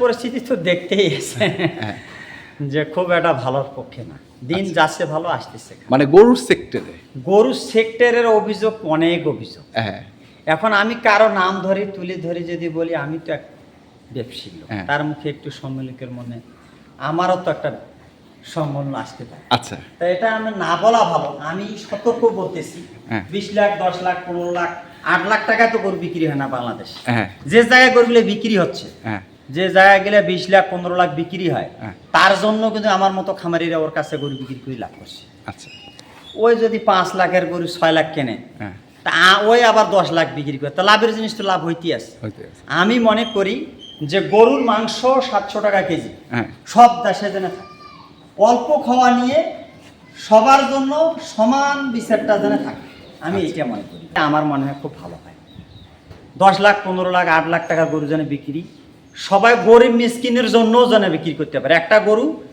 পরিস্থিতি তো দেখতেই আছে। যে খুব একটা ভালোর পক্ষে না। দিন যাচ্ছে ভালো আসতেছে মানে গরুর সেক্টরে? গরু সেক্টরের অভিযোগ অনেক অভিযোগ। হ্যাঁ। এখন আমি কারও নাম ধরে তুলে ধরে যদি বলি আমি তো এক ব্যবসায়ী লোক। হ্যাঁ। তার মুখে একটু সম্মিলিকের মনে আমারও তো একটা সম্মান আসতে পারে। আচ্ছা। তা এটা আমি না বলা ভালো আমি সতর্ক বলতেছি। হ্যাঁ। বিশ লাখ দশ লাখ পনেরো লাখ আট লাখ টাকা তো গরু বিক্রি হয় না বাংলাদেশ। যে জায়গায় গরুগুলো বিক্রি হচ্ছে হ্যাঁ। যে জায়গায় গেলে বিশ লাখ পনেরো লাখ বিক্রি হয় হ্যাঁ। তার জন্য কিন্তু আমার মতো খামারিরা ওর কাছে গরু বিক্রি করে লাভ করছে। আচ্ছা। ওই যদি পাঁচ লাখের গরু ছয় লাখ কেনে হ্যাঁ। তা ওই আবার দশ লাখ বিক্রি করে তা লাভের জিনিস তো লাভ হইতে আছে। আমি মনে করি যে গরুর মাংস সাতশো টাকা কেজি হ্যাঁ। সব দেশে যেন থাকে। অল্প খাওয়া নিয়ে সবার জন্য সমান বিচারটা যেন থাকে। আমি আচ্ছা। এটা মনে করি। আমার মনে হয় খুব ভালো হয়। দশ লাখ পনেরো লাখ আট লাখ টাকা গরু যেন বিক্রি সবাই গরিব মিসকিনের জন্যও যেন বিক্রি করতে পারে। একটা গরু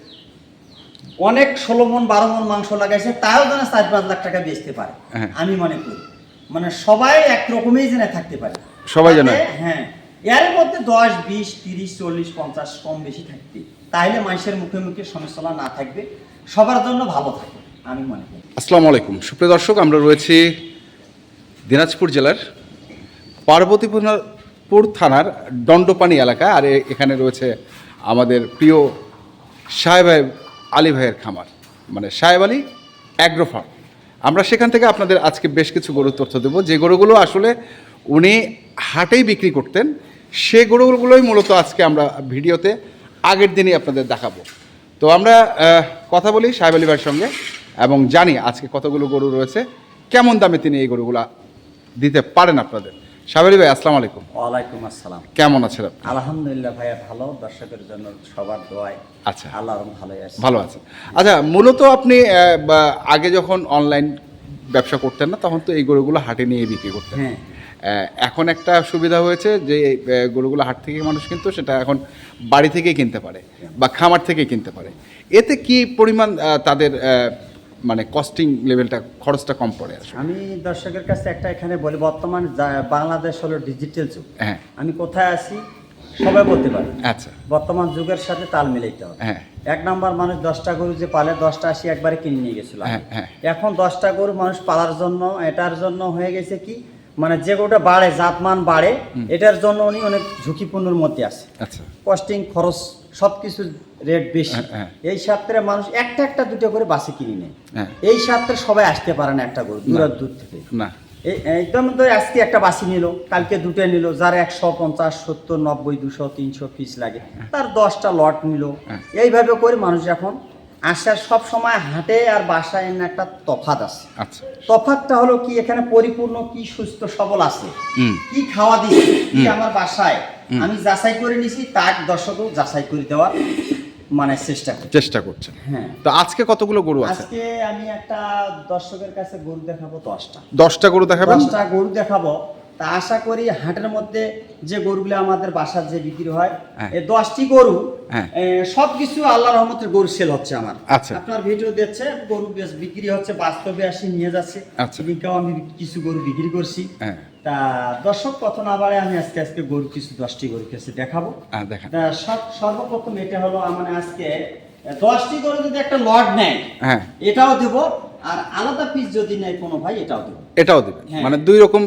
অনেক ষোলো মন বারো মন মাংস লাগাইছে তাও যেন চার পাঁচ লাখ টাকা বেচতে পারে। হ্যাঁ। আমি মনে করি। মানে সবাই একরকমই যেন থাকতে পারে। সবাই যেন- হ্যাঁ এর মধ্যে দশ বিশ তিরিশ চল্লিশ পঞ্চাশ কম বেশি থাকবে। তাইলে মানুষের মুখে মুখে সমস্যা না থাকবে। সবার জন্য ভালো থাকবে আমি মনে করি। আসসালামু আলাইকুম। সুপ্রিয় দর্শক আমরা রয়েছি দিনাজপুর জেলার পার্বতীপুর থানার দণ্ডপানি এলাকা, আর এখানে রয়েছে আমাদের প্রিয় সাহেব আলী ভাইয়ের খামার। মানে সাহেব আলী অ্যাগ্রো ফার্ম আমরা সেখান থেকে আপনাদের আজকে বেশ কিছু গরুর তথ্য দেবো। যে গরুগুলো আসলে উনি হাটেই বিক্রি করতেন, সে গরুগুলোই মূলত আজকে আমরা ভিডিওতে আগের দিনই আপনাদের দেখাবো। তো আমরা কথা বলি সাহেব আলী ভাইয়ের সঙ্গে এবং জানি আজকে কতগুলো গরু রয়েছে, কেমন দামে তিনি এই গরুগুলা দিতে পারেন আপনাদের। আলী ভাই আসসালামু আলাইকুম। ওয়ালাইকুম আসসালাম। কেমন আছেন আপনি? আলহামদুলিল্লাহ ভাইয়া ভালো। দর্শকের জন্য সবার দোয়ায় আচ্ছা। আল্লাহ ভালোই আছে। ভালো আছেন আচ্ছা মূলত আপনি আগে যখন অনলাইন ব্যবসা করতেন না তখন তো এই গরুগুলো হাটে নিয়ে বিক্রি করতেন। হ্যাঁ। এখন একটা সুবিধা হয়েছে যে গরুগুলো হাট থেকে মানুষ কিন্তু সেটা এখন বাড়ি থেকেই কিনতে পারে বা খামার থেকে কিনতে পারে। এতে কি পরিমাণ তাদের মানে কস্টিং লেভেলটা খরচটা কম পড়ে আসে আমি দর্শকের কাছে একটা এখানে বলি বর্তমান বাংলাদেশ হলো ডিজিটাল যুগ। হ্যাঁ। আমি কোথায় আছি সবাই বলতে পারি। আচ্ছা। বর্তমান যুগের সাথে তাল মিলাইতে হবে। হ্যাঁ। এক নম্বর মানুষ দশটা গরু যে পালে দশটা আসি একবারে কিনে নিয়ে গেছিল। হ্যাঁ, হ্যাঁ। এখন দশটা গরু মানুষ পালার জন্য এটার জন্য হয়ে গেছে কি মানে যে গরুটা বাড়ে জাতমান বাড়ে এটার জন্য উনি অনেক ঝুঁকিপূর্ণর মধ্যে আছে। আচ্ছা। কস্টিং খরচ সব কিছু রেট বেশি। হ্যাঁ, হ্যাঁ। এই সাত্রে মানুষ একটা একটা দুটো করে বাসে কিনে নেয়। হ্যাঁ। এই সাত্রে সবাই আসতে পারে না একটা গরু দূরের দূর থেকে। না। একদম তো আজকে একটা বাসি নিল কালকে দুটো নিল যার একশো পঞ্চাশ সত্তর নব্বই দুশো তিনশো পিস লাগে তার দশটা লট নিল। এইভাবে করে মানুষ এখন আসার সব সময় হাটে আর বাসায় এনে একটা তফাত আছে। আচ্ছা। তফাতটা হলো কি এখানে পরিপূর্ণ কি সুস্থ সবল আছে? কি খাওয়া দিচ্ছি কি আমার বাসায়? আমি যাচাই করে নিছি তার দর্শকও যাচাই করে দেওয়ার মানে চেষ্টা চেষ্টা করছেন। হ্যাঁ। তো আজকে কতগুলো গরু আছে? আজকে আমি একটা দর্শকের কাছে গরু দেখাবো দশটা। দশটা গরু দেখাবেন? দশটা গরু দেখাবো। তা আশা করি হাটের মধ্যে যে গরুগুলো আমাদের বাসার যে বিক্রি হয় হ্যাঁ। এই দশটি গরু হ্যাঁ। সব কিছু আল্লাহ রহমতের গরু সেল হচ্ছে আমার। আচ্ছা। আপনার ভিডিও দেখছে গরু বেশ বিক্রি হচ্ছে বাস্তবে আসি নিয়ে যাচ্ছে। আচ্ছা। এদিকেও আমি কিছু গরু বিক্রি করছি। হ্যাঁ। তা দর্শক কত না বাড়ে আমি আজকে আজকে গরু কিছু দশটি গরু কাছে দেখাবো। সর্বপ্রথম এটা হলো মানে আজকে দশটি গরু যদি একটা লট নেয় এটাও দেবো। আর আলাদা পিস যদি নেয় কোনো ভাই এটাও দেবো। এটাও দিবেন। হ্যাঁ। মানে দুই রকম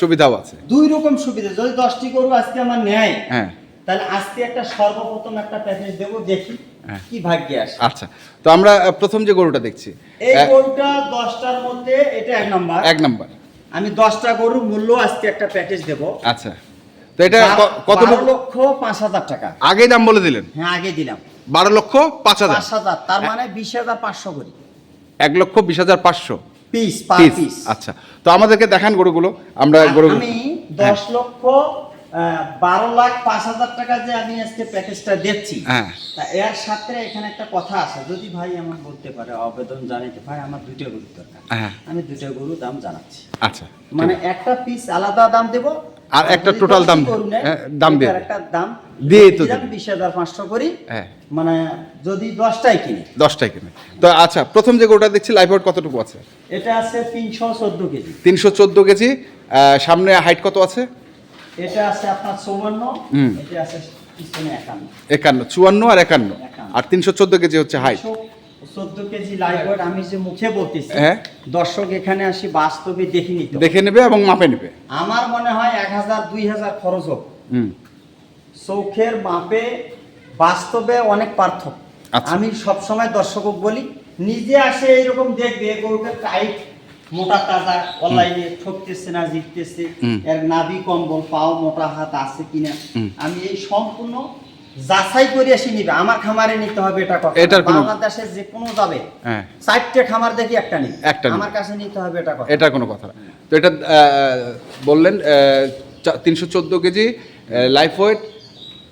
সুবিধাও আছে। দুই রকম সুবিধা। যদি দশটি গরু আজকে আমার নেয় হ্যাঁ। তাহলে আজকে একটা সর্বপ্রথম একটা প্যাকেজ দেবো দেখি হ্যাঁ। কি ভাগ্যে আসে। আচ্ছা তো আমরা প্রথম যে গরুটা দেখছি এই গরুটা দশটার মধ্যে এটা এক নম্বর। এক নাম্বার। আমি দশটা গরুর মূল্য আজকে একটা প্যাকেজ দেবো। আচ্ছা তো এটা কত লক্ষ পাঁচ হাজার টাকা। আগেই দাম বলে দিলেন? হ্যাঁ আগে দিলাম। বারো লক্ষ পাঁচ হাজার। পাঁচ হাজার তার মানে বিশ হাজার পাঁচশো করি। এক লক্ষ বিশ হাজার পাঁচশো। পিস পার পিস আচ্ছা। তো আমাদেরকে দেখান গরুগুলো আমরা গরু আমি দশ লক্ষ আহ, বারো লাখ পাঁচ হাজার টাকা যে আমি আজকে প্যাকেজটা দিচ্ছি হ্যাঁ। তা এর সাথে এখানে একটা কথা আছে। যদি ভাই আমার বলতে পারে আবেদন জানাইতে ভাই আমার দুইটা গরু দরকার। হ্যাঁ। আমি দুইটা গরু দাম জানাচ্ছি। আচ্ছা মানে একটা পিস আলাদা দাম দেব আর একটা টোটাল দাম হ্যাঁ, দাম দিয়ে একটা দাম। দিয়ে তো। বিশ হাজার পাঁচশো করি মানে যদি দশটাই কিনি। দশটাই কিনে। তো আচ্ছা প্রথম যে গরুটা দেখছি লাইফ ওয়েট কতটুকু আছে? এটা আছে তিনশো চোদ্দ কেজি। তিনশো চোদ্দ কেজি। সামনে হাইট কত আছে? এটা আছে আপনার চৌবান্ন। এটা আছে পিছনে একান্ন একান্ন চুয়ান্ন আর একান্ন। আর তিনশো চোদ্দ কেজি হচ্ছে হাইট চোদ্দ কেজি লাইভ আমি যে মুখে বলতেছি হ্যাঁ। দর্শক এখানে আসি বাস্তবে দেখে নিতে দেখে নেবে এবং মাপে নেবে আমার মনে হয় এক হাজার দুই হাজার খরচ হোক চৌখের মাপে বাস্তবে অনেক পার্থক্য আচ্ছা। আমি সবসময় দর্শকক বলি নিজে আসে এইরকম দেখবে গরুটা টাইট মোটা তাজা অনলাইনে ঠকতেছে না জিততেছে। এর নাভি কম্বল পাও মোটা হাত আছে কিনা আমি এই সম্পূর্ণ যাচাই করে আসি নিবে। আমার খামারে নিতে হবে এটা কথা। এটার। কোনো- বাংলাদেশে যে কোনো যাবে হ্যাঁ। চারটে খামার দেখি একটা নিবে একটা আমার কাছে নিতে হবে এটা কথা। এটা কোনো কথা তো এটা বললেন তিনশো চোদ্দ কেজি লাইফ ওয়েট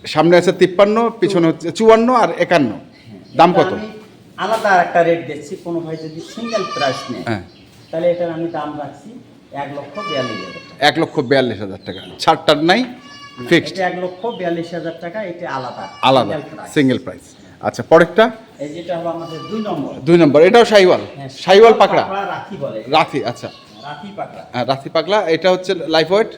সামনে আছে তিপ্পান্ন পিছনে হচ্ছে চুয়ান্ন আর একান্ন। দাম কত? আলাদা একটা রেট দিচ্ছি। কোনো ভাই যদি সিঙ্গেল প্রাইস নেয় হ্যাঁ। তাহলে এটার আমি দাম রাখছি এক লক্ষ বিয়াল্লিশ হাজার টাকা। এক লক্ষ বিয়াল্লিশ হাজার টাকা। ছাড়টার নাই ফিক্সড এক লক্ষ বিয়াল্লিশ হাজার টাকা এটা আলাদা আলাদা সিঙ্গেল প্রাইস আচ্ছা পরেরটা? এই যেটা হলো আমাদের দুই নম্বর। দুই নম্বর এটাও সাইওয়াল হ্যাঁ, সাইওয়াল পাকড়া। রাখি বলে। রাথি আচ্ছা। রাখি পাকড়া। হ্যাঁ, রাথি পাকলা এটা হচ্ছে লাইফ ওয়েট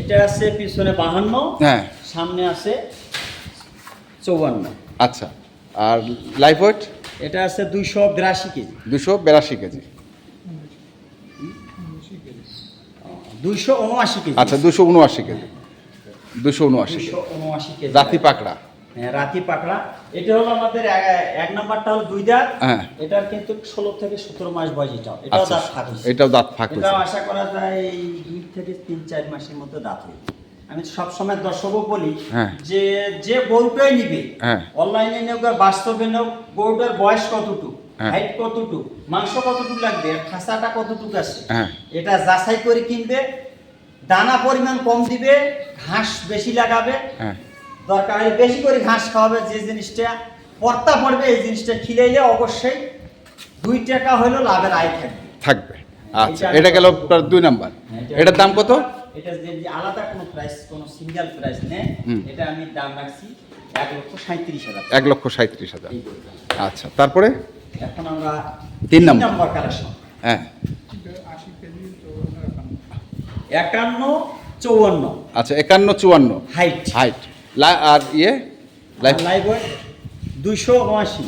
এটা আছে পিছনে বাহান্ন হ্যাঁ। সামনে আছে চৌবান্ন আচ্ছা আর লাইফ ওয়েট এটা আছে দুইশো বিরাশি কেজি। দুশো বিরাশি কেজি। দুইশো উনআশি কেজি। আচ্ছা দুশো উনআশি কেজি। দুশো উনআশি উনআশি কেজি। রাথি পাকড়া। হ্যাঁ রাতি পাকড়া। এটা হলো আমাদের এক- নাম্বারটা হলো দুই দাঁত। হ্যাঁ। এটার কিন্তু ষোলো থেকে সতেরো মাস বয়স এটাও। এটাও আচ্ছা দাঁত ফাটিছে এটাও দাঁত ফাঁক এটাও আশা করা যায় দুই থেকে তিন চার মাসের মধ্যে দাঁত হবে আমি সবসময় দর্শকও বলি হ্যাঁ। যে যে গরুটাই নিবে হ্যাঁ। অনলাইনে নেওক আর বাস্তবে নেওক গরুটার বয়স কতটুকু হ্যাঁ। হাইট কতটুকু মাংস কতটুকু লাগবে আর খাসাটা কতটুকু আছে হ্যাঁ। এটা যাচাই করে কিনবে দানা পরিমাণ কম দিবে ঘাস বেশি লাগাবে হ্যাঁ দরকার হলে বেশি করে ঘাস খাওয়াবে যে জিনিসটা পর্তা পড়বে এই জিনিসটা খিলাইলে অবশ্যই দুই টাকা হইল লাভের আয় থাকবে থাকবে আচ্ছা এটা গেল দুই নাম্বার এটার দাম কত এটা যদি আলাদা কোনো প্রাইস কোনো সিঙ্গেল প্রাইস নেই হুম। এটা আমি দাম রাখছি এক লক্ষ সাঁত্রিশ হাজার এক লক্ষ সাঁত্রিশ হাজার। আচ্ছা তারপরে? এখন আমরা তিন নম্বর। কালেকশন হ্যাঁ। একান্ন চৌয়ান্ন। আচ্ছা একান্ন চুয়ান্ন। হাইট হাইট আর ইয়ে? লাইফ দুইশো উনআশি।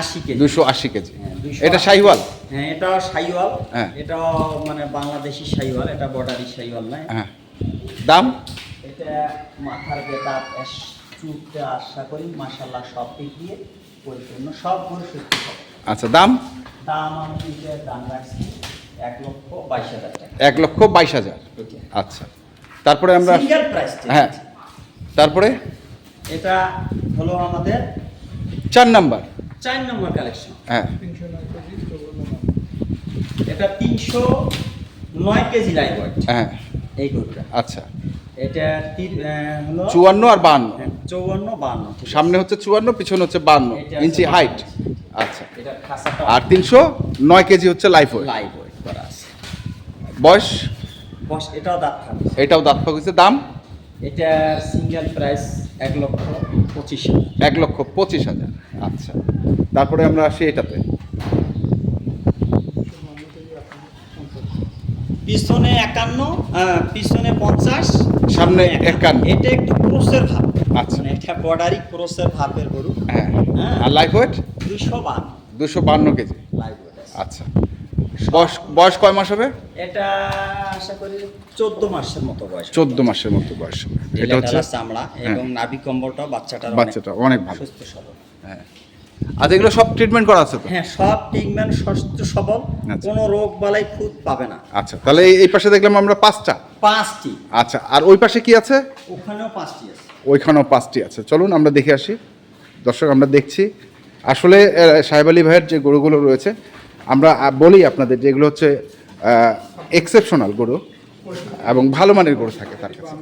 আশি কেজি। দুশো আশি কেজি। হ্যাঁ, 280 এটা শাহিওয়াল? হ্যাঁ এটাও সাইওয়াল। হ্যাঁ। এটাও মানে বাংলাদেশি সাইওয়াল এটা বর্ডারি সাইওয়াল নয় হ্যাঁ। দাম? এটা মাথার বেটা চুপটা আশা করি মাসাল্লাহ সব দিক দিয়ে পরিপূর্ণ সব গরু সুস্থ হবে। আচ্ছা দাম? দাম আমি এটার দাম রাখছি এক লক্ষ বাইশ হাজার টাকা। এক লক্ষ বাইশ হাজার। আচ্ছা। তারপরে আমরা সিঙ্গেল প্রাইস হ্যাঁ। তারপরে? এটা হলো আমাদের চার নাম্বার। চার নম্বর কালেকশন হ্যাঁ। এটা তিনশো নয় কেজি লাইভ হ্যাঁ। এই গরুটা। আচ্ছা। এটা হলো চুয়ান্ন আর বাহান্ন হ্যাঁ, চৌয়ান্ন বান্ন। সামনে হচ্ছে চুয়ান্ন পিছনে হচ্ছে বাহান্ন এটা ইঞ্চি হাইট আচ্ছা। এটা আর তিনশো নয় কেজি হচ্ছে লাইফ ওয়েট লাইভ ওয়েট করা আছে। বয়স? বস এটাও দাঁত থাকবে এটাও দাঁত হচ্ছে দাম? এটা সিঙ্গেল প্রাইস এক লক্ষ পঁচিশ এক লক্ষ পঁচিশ হাজার। আচ্ছা। তারপরে আমরা আসি এটাতে। পিছনে একান্ন পিছনে পঞ্চাশ সামনে একান্ন। এটা একটু ক্রোসের ভাব। আচ্ছা। মানে এটা বর্ডারি ক্রোসের ভাবের গরু। হ্যাঁ। হ্যাঁ। আর লাইফ ওয়েট দুইশো বান্ন দুশো বান্ন কেজি লাইভ ওয়েট আচ্ছা। বয়স বয়স কয় মাস হবে? এটা আশা করি চোদ্দ মাসের মতো বয়স চোদ্দ মাসের মতো বয়স এটা হচ্ছে চামড়া এবং নাভি কম্বলটা বাচ্চাটার বাচ্চাটা অনেক ভালো। সুস্থ সবল। হ্যাঁ আচ্ছা এগুলো সব ট্রিটমেন্ট করা আছে তো? হ্যাঁ সব ট্রিটমেন্ট সুস্থ সবল আচ্ছা। কোনো রোগ বালাই খুদ পাবে না। আচ্ছা তাহলে এই- পাশে দেখলাম আমরা পাঁচটা। পাঁচটি। আচ্ছা আর ওই পাশে কি আছে? ওখানেও পাঁচটি আছে। ওইখানেও পাঁচটি আছে। চলুন আমরা দেখে আসি। দর্শক আমরা দেখছি। আসলে সাহেব আলী ভাইয়ের যে গরুগুলো রয়েছে আমরা বলি আপনাদের যে এগুলো হচ্ছে এক্সেপশনাল গরু এবং ভালো মানের গরু থাকে তার কাছে।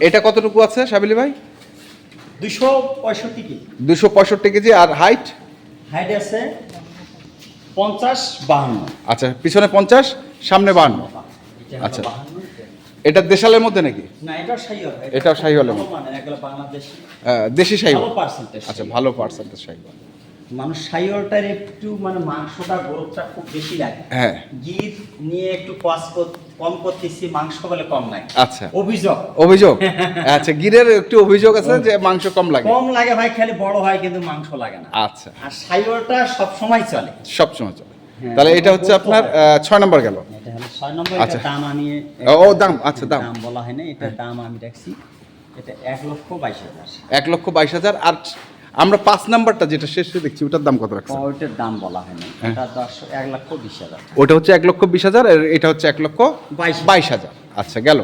এটা কতটুকু আছে সাহেব আলী ভাই? দুশো পঁয়ষট্টি কেজি। দুশো পঁয়ষট্টি কেজি আর হাইট হাইট আছে পঞ্চাশ বাহান্ন। আচ্ছা পিছনে পঞ্চাশ সামনে এটা হলো আচ্ছা। এটা দেশালের মধ্যে নাকি? না এটাও শাহিওয়াল এটাও শাহিওয়ালের। মানে বাংলাদেশি। দেশি শাহি আচ্ছা ভালো পার্সেন্টেজ শাহি মানুষ শাহিওয়ালটার একটু মানে মাংসটা গরুটা খুব বেশি লাগে। হ্যাঁ। গির নিয়ে একটু কস করতে কম করতেছি মাংস বলে কম নাই। আচ্ছা। অভিযোগ। অভিযোগ? আচ্ছা গিরের একটু অভিযোগ আছে যে মাংস কম লাগে। কম লাগে ভাই খালি বড় হয় কিন্তু মাংস লাগে না। আচ্ছা। আর সাইওটা সব সময় চলে। সবসময় চলে হ্যাঁ, তাহলে এটা হচ্ছে আপনার হয়। ছয় নম্বর গেল। এটা হলো ছয় নম্বর আচ্ছা। এটা দাম আমি ও, দাম, আচ্ছা, দাম। দাম বলা হয় না এটার দাম আমি রাখছি। এটা এক লক্ষ বাইশ হাজার। এক লক্ষ বাইশ হাজার আর আমরা পাঁচ নাম্বারটা যেটা শেষে দেখছি ওটার দাম কত রাখছে ওইটার দাম বলা হয় না হ্যাঁ। এটা দশ এক লক্ষ বিশ হাজার ওটা হচ্ছে এক লক্ষ বিশ হাজার আর এটা হচ্ছে এক লক্ষ বাইশ বাইশ হাজার। আচ্ছা গেল।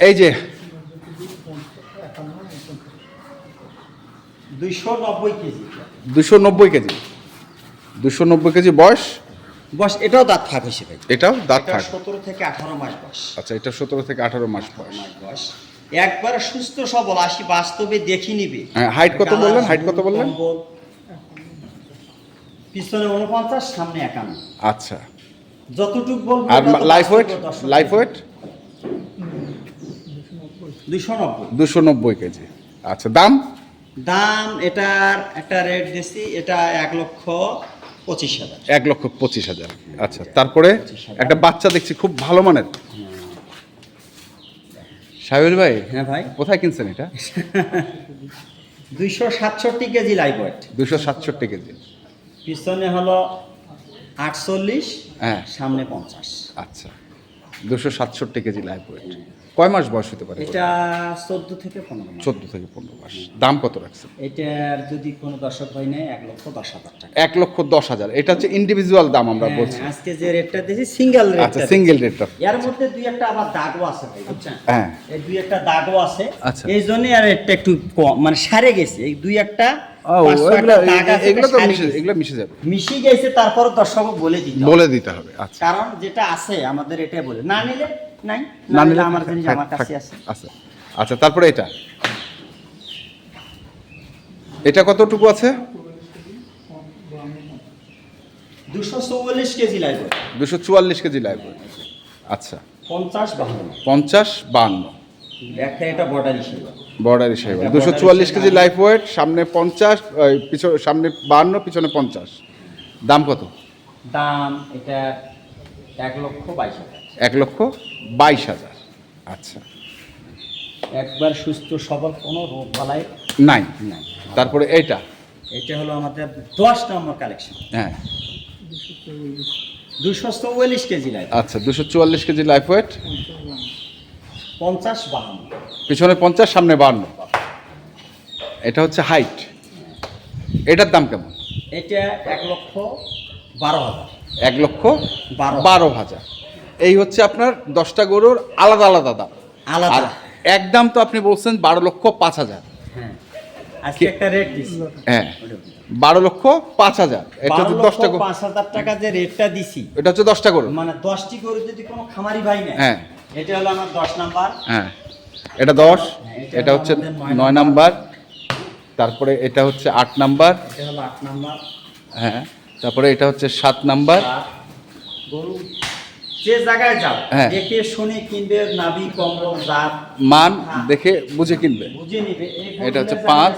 এই যে দুইশো নব্বই কেজি। দুশো নব্বই কেজি। দুশো নব্বই কেজি বয়স? বস এটাও দাঁত থাক হয়েছে এটাও দাঁত এটা থাক সতেরো থেকে আঠারো মাস বয়স। আচ্ছা এটা সতেরো থেকে আঠারো মাস বয়স। বয়স। একবার সুস্থ সবল আসি বাস্তবে দেখি নিবে। হ্যাঁ, height কত বললেন? height কত বললেন? পিছনে উনপঞ্চাশ সামনে একান্ন। আচ্ছা। যতটুক বলব আর লাইফ ওয়েট লাইফ ওয়েট দুইশো নব্বই। দুশো নব্বই কেজি। আচ্ছা দাম? দাম এটার একটা রেট দিছি এটা এক লক্ষ পঁচিশ হাজার। এক লক্ষ পঁচিশ হাজার। আচ্ছা তারপরে একটা বাচ্চা দেখছি খুব ভালো মানের। সাহেব ভাই হ্যাঁ ভাই। কোথায় কিনছেন এটা? দুইশো সাতষট্টি কেজি লাইভ ওয়েট দুশো সাতষট্টি কেজি। পিছনে হলো আটচল্লিশ হ্যাঁ। সামনে পঞ্চাশ। আচ্ছা। দুশো সাতষট্টি কেজি লাইভ ওয়েট কয় মাস বয়স হতে পারে? এটা চোদ্দ থেকে পনেরো চোদ্দ থেকে পনেরো মাস। দাম কত রাখছেন? এটার যদি কোনো দর্শক হয় নেয় এক লক্ষ দশ হাজার টাকা। এক লক্ষ দশ হাজার। এটা হচ্ছে ইন্ডিভিজুয়াল দাম আমরা হ্যাঁ, বলছি। আজকে যে রেটটা দিয়েছি সিঙ্গেল আচ্ছা রেট সিঙ্গেল রেটটা এর মধ্যে দুই একটা আবার দাগও আছে ভাই বুঝছেন? হ্যাঁ। এই দুই একটা দাগও আছে। আচ্ছা। এই জন্য আর রেটটা একটু কম মানে সারে গেছে। এই দুই একটা এটা মিশে মিশে যাবে। মিশে গেছে তারপর দর্শক বলে দিতে হবে। বলে দিতে হবে আচ্ছা। কারণ যেটা আছে আমাদের এটাই বলে। না নিলে নাই না নিলে আমার জিনিস আমার কাছে আছে। আছে। আচ্ছা তারপরে এটা। এটা কতটুকু আছে? দুশো চৌচল্লিশ কেজি লাগবে দুশো চুয়াল্লিশ কেজি লাগবে আচ্ছা। পঞ্চাশ বাহান্ন। পঞ্চাশ বান্ন একটা এটা বর্ডার হিসেবে। বর্ডার হিসেবে। দুশো চুয়াল্লিশ কেজি লাইফ ওয়েট সামনে পঞ্চাশ পিছনে সামনে বান্ন পিছনে পঞ্চাশ। দাম কত? দাম এটা এক লক্ষ বাইশ হাজার। এক লক্ষ বাইশ হাজার। আচ্ছা। একবার সুস্থ সবল কোনো রোগ বালাই নাই নাই। তারপরে এইটা? এটা হলো আমাদের দশ নম্বর কালেকশন হ্যাঁ। দুশো চৌচল্লিশ কেজি লাগবে আচ্ছা দুশো চুয়াল্লিশ কেজি লাইফ ওয়েট পঞ্চাশ বাহান্ন। পিছনে পঞ্চাশ সামনে বান্ন। এটা হচ্ছে হাইট এটার দাম কেমন? এটা এক লক্ষ বারো হাজার। এক লক্ষ বারো। বারো হাজার। এই হচ্ছে আপনার দশটা গরুর আলাদা আলাদা দাম। আলাদা। এক দাম তো আপনি বলছেন বারো লক্ষ পাঁচ হাজার। হ্যাঁ। আজকে একটা রেট দিছি। হ্যাঁ। বারো লক্ষ পাঁচ হাজার। এটা হচ্ছে দশটা গরু। পাঁচ হাজার টাকা যে রেটটা দিছি। এটা হচ্ছে দশটা গরু। মানে দশটি গরু যদি কোনো খামারি ভাই নেয় হ্যাঁ। এটা হলো আমার দশ নাম্বার। হ্যাঁ। এটা দশ, এটা হচ্ছে নয় নাম্বার, তারপরে এটা হচ্ছে আট নাম্বার। হ্যাঁ তারপরে এটা হচ্ছে সাত নাম্বার। যে হ্যাঁ। মান দেখে বুঝে কিনবে। এটা হচ্ছে পাঁচ।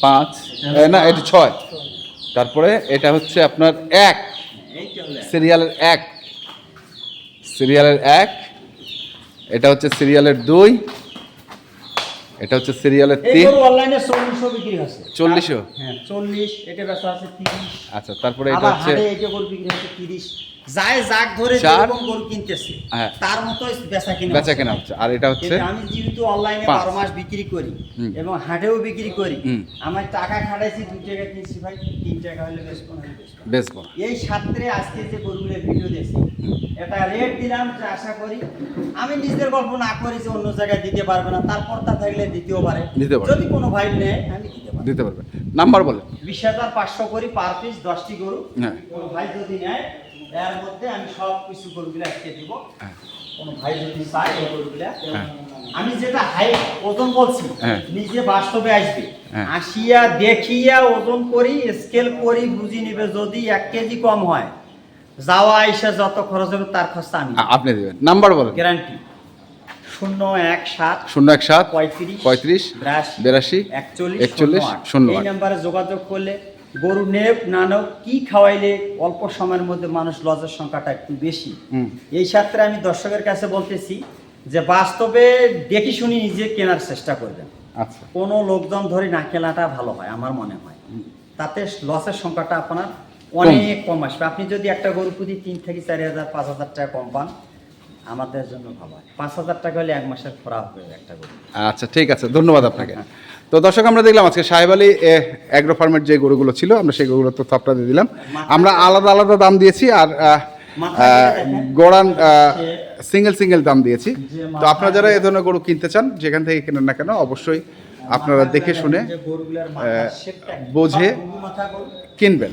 পাঁচ। না, এটা ছয়। তারপরে এটা হচ্ছে আপনার এক। সিরিয়ালের এক। সিরিয়ালের এক। এটা হচ্ছে সিরিয়ালের দুই এটা হচ্ছে সিরিয়ালের তিন। অনলাইনে চল্লিশও বিক্রি 40 ও? হ্যাঁ চল্লিশ এটা বেচা আছে তিরিশ। আচ্ছা তারপরে এটা হচ্ছে এটা গরু বিক্রি হচ্ছে তিরিশ। যায় জাগ ধরে যেরকম গরু কিনতেছে হ্যাঁ। তার মতো বেচা কিনা বেচা। কেনা হচ্ছে। আর এটা হচ্ছে আমি যেহেতু অনলাইনে। বারো মাস বিক্রি করি এবং হাটেও বিক্রি করি আমার টাকা খাটাইছি দুই টাকা কিনছি ভাই তিন টাকা হলে বেশ বেশ বেচবো এই সাত্রে আজকে যে গরুগুলো ভিডিও দিয়েছি এটা রেট দিলাম যে আশা করি আমি নিজের গল্প না করি যে অন্য জায়গায় দিতে পারবে না তারপর তা থাকলে দিতেও পারে দিতে পারে। যদি কোনো ভাই নেয় আমি দিতে পারি দিতে পারবে নাম্বার বলেন বিশ হাজার পাঁচশো করি পার পিস দশটি গরু হ্যাঁ। কোনো ভাই যদি নেয় এর মধ্যে আমি সব কিছু গরুগুলো আজকে দিব হ্যাঁ। কোনো ভাই যদি চায় এই গরুগুলা হ্যাঁ। আমি যেটা হাই ওজন বলছি হ্যাঁ। নিজে বাস্তবে আসবে। আসিয়া দেখিয়া ওজন করি স্কেল করি বুঝি নিবে যদি এক কেজি কম হয় যাওয়া আইসা যত খরচ হবে তার খরচা আমি আপনি দেবেন। নাম্বার বলেন। গ্যারান্টি। শূন্য এক সাত শূন্য এক সাত পঁয়ত্রিশ পঁয়ত্রিশ বিরাশি একচল্লিশ একচল্লিশ শূন্য এই নাম্বারে যোগাযোগ করলে গরু নেক না নেক কি খাওয়াইলে অল্প সময়ের মধ্যে মানুষ লজের সংখ্যাটা একটু বেশি। এই ক্ষেত্রে আমি দর্শকের কাছে বলতেছি যে বাস্তবে দেখি শুনি নিজে কেনার চেষ্টা করবেন। আচ্ছা। কোনো লোকজন ধরে না কেনাটা ভালো হয় আমার মনে হয়। তাতে লসের সংখ্যাটা আপনার অনেক কম আসবে। আপনি যদি একটা গরু প্রতি তিন থেকে চারি হাজার পাঁচ হাজার টাকা কম পান আমাদের জন্য ভালো পাঁচ হাজার টাকা হলে এক মাসের খোরাক হবে একটা গরু। আচ্ছা ঠিক আছে। ধন্যবাদ আপনাকে। তো দর্শক আমরা দেখলাম আজকে সাহেব আলী অ্যাগ্রো ফার্মের যে গরুগুলো ছিল আমরা সেই গরুগুলো তথ্য আপনাদের দিলাম। আমরা আলাদা আলাদা দাম দিয়েছি আর দিয়ে। গোড়ান সিঙ্গেল সিঙ্গেল দাম দিয়েছি। তো আপনারা যারা এ ধরনের গরু কিনতে চান যেখান থেকে কেনেন না কেন অবশ্যই আপনারা দেখে শুনে? বোঝে। কিনবেন।